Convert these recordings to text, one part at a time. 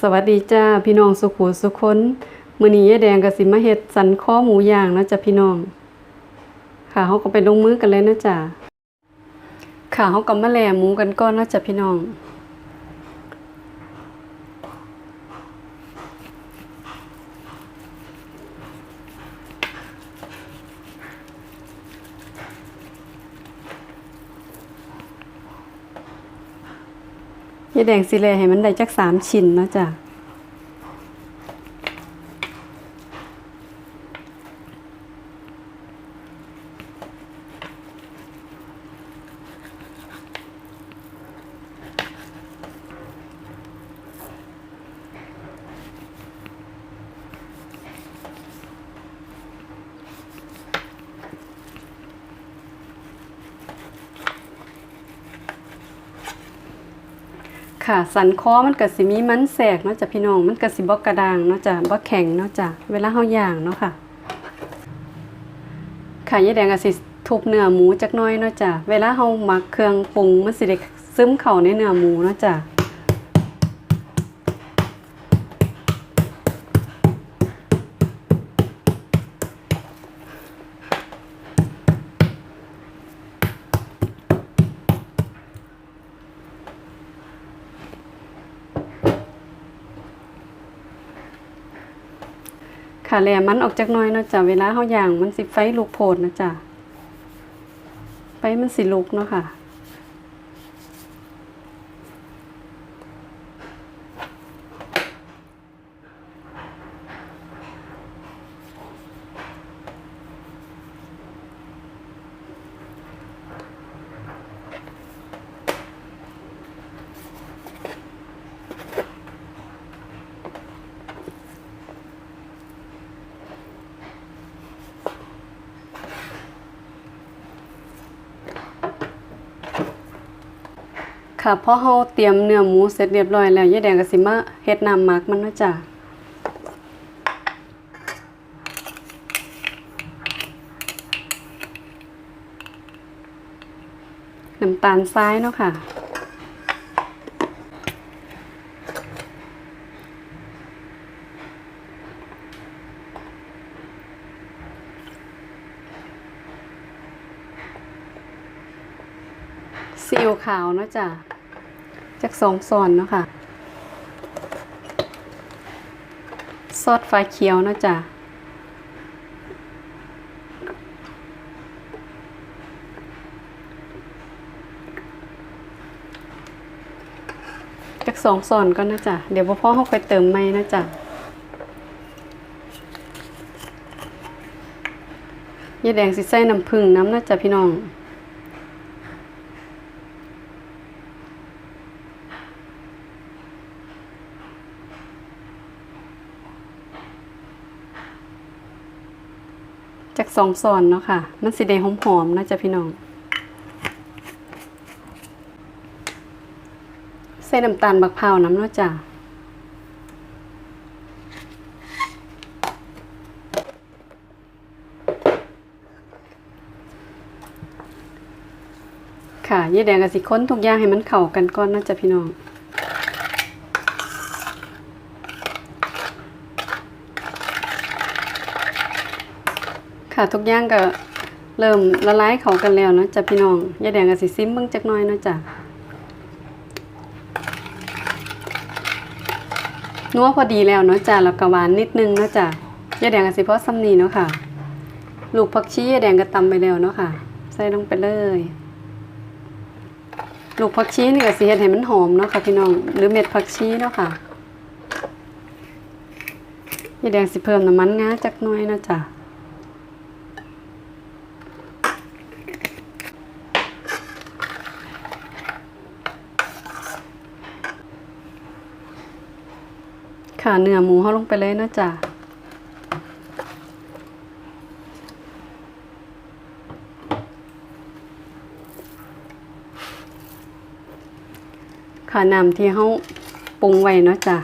สวัสดีจ้าพี่น้องสุขุสุคนมือนี้ยายแดงกับสิมาเห็ดสันคอหมูย่างนะจ้ะพี่น้อง ค่ะเขาก็ไปลงมือกันเลยนะจ้ะค่ะเขาก็มาแล่หมูกันก่อนนะจ้ะพี่น้อง ยายแดงสีแลให้มันได้จักสามชิ้นนะจ้ะ ค่ะ สันคอมันก็สิมีมันแสกเนาะจ้ะพี่น้อง มันก็สิบ่กระด้างเนาะจ้ะบ่แข็งเนาะจ้ะเวลาเฮาย่างเนาะค่ะ ค่ะยายแดงก็สิทุบเนื้อหมูจักน้อยเนาะจ้ะเวลาเฮาหมักเครื่องปรุงมันสิได้ซึมเข้าในเนื้อหมูเนาะจ้ะ ค่ะแหลมมันออกจากน้อยเนาะจ้ะเวลาเขาย่างมันสิไฟลุกโพดนะจ้ะไฟมันสิลุกเนาะค่ะ ค่ะพอเฮาเตรียมเนื้อหมูเสร็จเรียบร้อยแล้วยายแดงก็สิมาเฮ็ดน้ำหมักมันเนาะจ้ะน้ำตาลทรายเนาะค่ะซีอิ๊วขาวเนาะจ้ะ จากสองซอนเนาะค่ะ ซอสฟ้าเขียวเนาะจ้ะจากสองซอนก็นะจ้ะเดี๋ยวพ่อเขาค่อยเติมไม่นะจ้ะยาแดงสิใส่น้ำผึ้งน้ำนะจ้ะพี่น้อง จากสองซอนเนาะค่ะ มันสิได้หอมๆนะจ๊ะพี่น้อง ใส่น้ำตาลบักพร้าวน้ำเนาะจ้ะค่ะยายแดงกับสิค้นทุกอย่างให้มันเข้ากันก่อนนาะจ้ะพี่น้อง ค่ะทุกอย่างก็เริ่มละลายเขากันแล้วนะจ้ะพี่น้องยาแดงก็สิซิมเบิ่งจักหน่อยเนาะจ้ะนัวพอดีแล้วเนาะจ้ะแล้วก็หวานนิดนึงเนาะจ้ะยาแดงก็สิพอซ้ำนีเนาะค่ะ ลูกผักชียาแดงก็ตำไปแล้วเนาะค่ะ ใส่ลงไปเลย ลูกผักชีนี่ก็สิเฮ็ดให้มันหอมเนาะค่ะพี่น้องหรือเม็ดผักชีเนาะค่ะยาแดงสิเพิ่มน้ำมันงาจักหน่อยเนาะจ้ะ ค่ะเนื้อหมูเขาลงไปเลยนะจ๊ะค่ะน้ำที่เขาปรุงไว้เนาะจ้ะ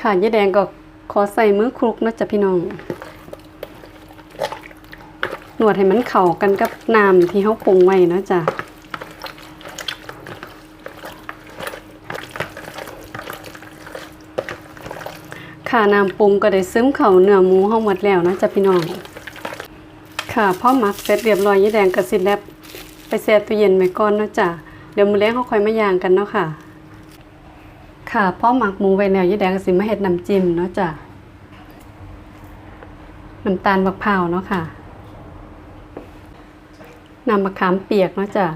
ค่ะยายแดงก็ ขอใส่มือคลุกนาะจ้ะพี่น้อง นวดให้มันเข้ากันกับน้ำที่เขาปรุงไว้นาะจ้ะค่ะน้ำปรุงก็ได้ซึมเข้าเนื้อหมูเฮาหมดแล้วนาะจ้ะพี่น้อง ค่ะพอหมักเสร็จเรียบร้อยยายแดงก็สิแลบไปแช่ตู้เย็นไว้ก่อนนาะจ้ะเดี๋ยวมื้อแลงเฮาค่อยมาย่างกันเนาะค่ะ ค่ะพอหมักหมูไว้แล้วยายแดงก็สิมาเฮ็ดน้ำจิ้มเนาะจ้ะน้ำตาลมะพร้าวเนาะค่ะน้ำมะขามเปียกเนาะจ้ะ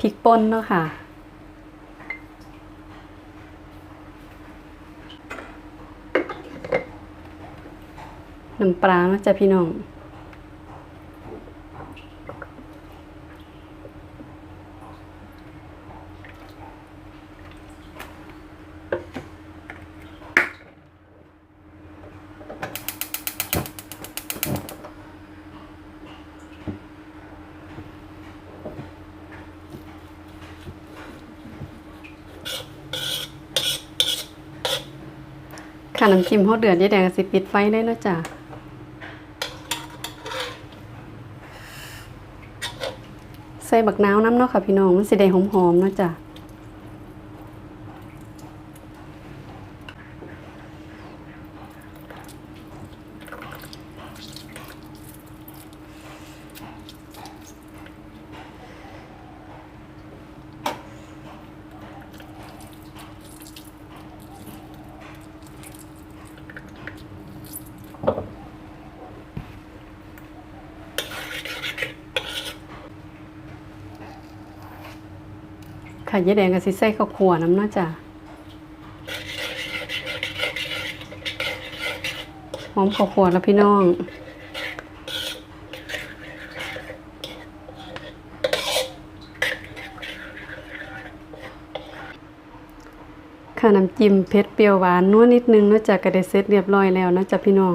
พริกป่นเนาะค่ะ น้ำปลาเนาะจ้ะพี่น้องค่ะน้ำจิ้มเขาเดือดยายแดงสิปิดไฟได้เนาะจ้ะ ใส่บักนาวน้ำเนาะค่ะพี่น้องมันสิได้หอมๆเนาะจ้ะ ค่ะยายแดงก็สิใส่ข้าวคั่วน้ำเนาะจ้ะหอมข้าวคั่วแล้วพี่น้องค่ะน้ำจิ้มเผ็ดเปรี้ยวหวานนัวนิดนึงเนาะจ้ะก็ได้เสร็จเรียบร้อยแล้วเนาะจ้ะพี่น้อง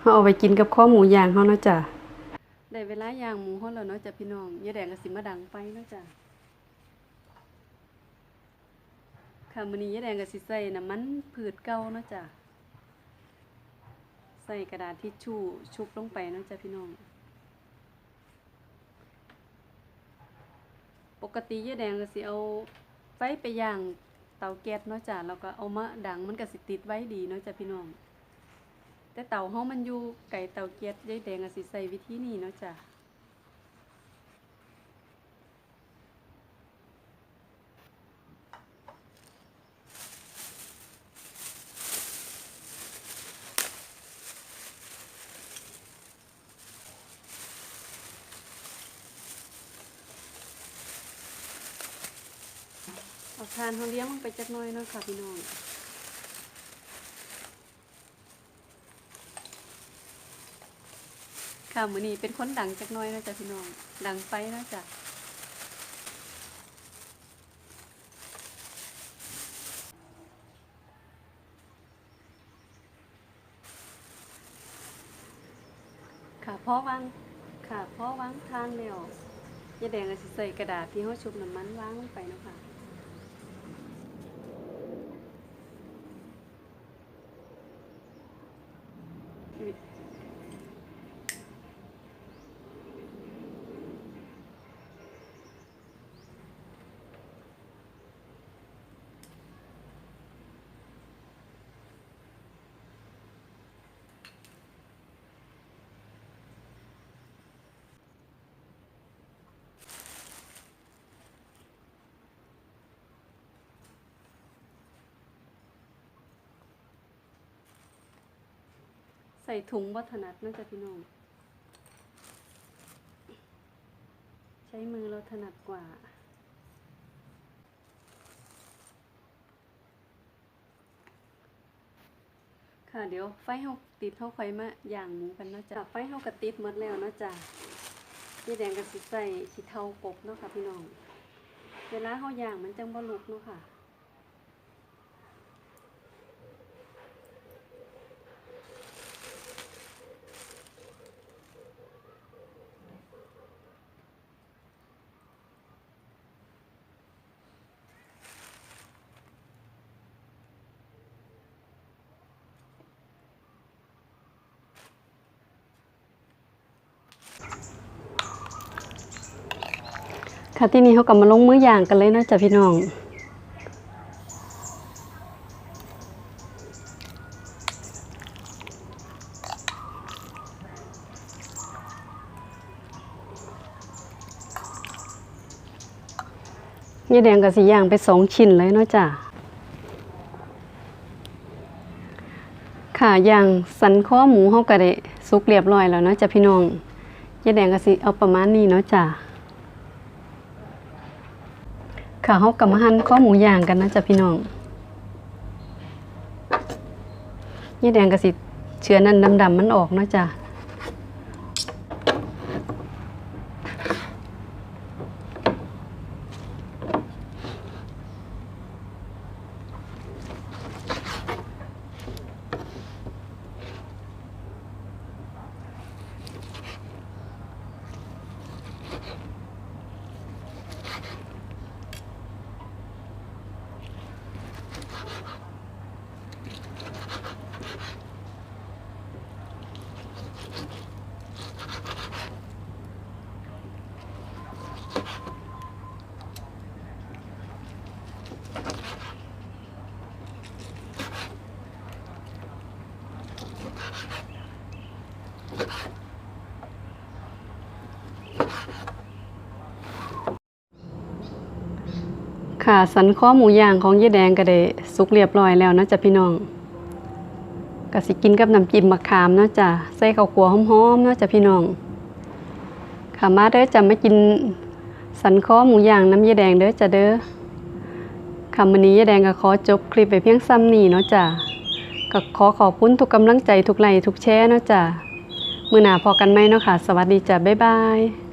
เฮาเอาไปกินกับข้อหมูย่างเฮาเนาะจ้ะได้เวลาย่างหมูเฮาแล้วเนาะจ้ะพี่น้องยายแดงก็สิมาดังไฟเนาะจ้ะ ค่ะมื้อนี้ยายแดงก็สิใส่น้ำมันพืชเก่าเนาะจ้ะใส่กระดาษทิชชู่ชุบลงไปเนาะจ้ะพี่น้อง ปกติยายแดงก็สิเอาไฟไปย่างเตาแก๊สเนาะจ้ะแล้วก็เอามาดังมันก็สิติดไว้ดีเนาะจ้ะพี่น้อง แต่เตาเฮามันอยู่ไกลเตาแก๊สยายแดงก็สิใส่วิธีนี้เนาะจ้ะ ทานเฮาเลี้ยงลงไปจักหน่อยเนาะค่ะพี่น้องค่ะมือนี้เป็นคนดังจักหน้อยนะจ้ะพี่น้องดังไฟเนะจ้ะค่ะพอวางค่ะพอวางทานแล้วยายแดงก็สิใส่กระดาษที่เฮาชุบน้ำมันวางลงไปนะค่ะ ใส่ถุงวัฒนัดน่าจะพี่น้อง ใช้มือเราถนัดกว่า ค่ะเดี๋ยวไฟเฮาติดเฮาค่อยมาย่างหมูกันนาะจ้ะไฟเฮาก็ติดหมดแล้วนาะจ้ะพี่แดงก็สิใส่ขี้เทากบเนาะค่ะพี่น้อง เวลาเฮาย่างมันจังบ่ลุกเนาะค่ะ ค่ะที่นี่เขาก็มาลงมือย่างกันเลยนาะจ้ะพี่น้องยี่แดงกับสีย่างไปสองชิ้นเลยเนาะจ้ะค่ะย่างสันข้อหมูเฮาก็ได้สุกเรียบร้อยแล้วเนาะจ้ะพี่น้องยี่แดงก็สิเอาประมาณนี้เนาะจ้ะ ค่ะเขาก็มาหั่นข้อหมูย่างกันนะจ๊ะพี่น้องยี่แดงกระสิเชื้อนั่นดำๆมันออกนะจ๊ะ ค่ะ สันข้อหมูย่างของยี่แดงก็ได้สุกเรียบร้อยแล้วนะจ้ะพี่น้องก็สิกินกับน้ำจิ้มมะขามนะจ้ะใส่ข้าวคั่วหอมๆนะจ้ะพี่น้อง ค่ะมาเด้อจะมากินสันข้อหมูย่างน้ำยี่แดงเด้อจ้ะเด้อค่ะมื้อนี้ยี่แดงก็ขอจบคลิปไปเพียงซ้ำนี้เนาะจ้ะก็ขอขอบคุณทุกกำลังใจทุกไลค์ทุกแชร์เนาะจ้ะมือหนาพอกันไหมเนาะค่ะ สวัสดีจ้ะบ๊ายบาย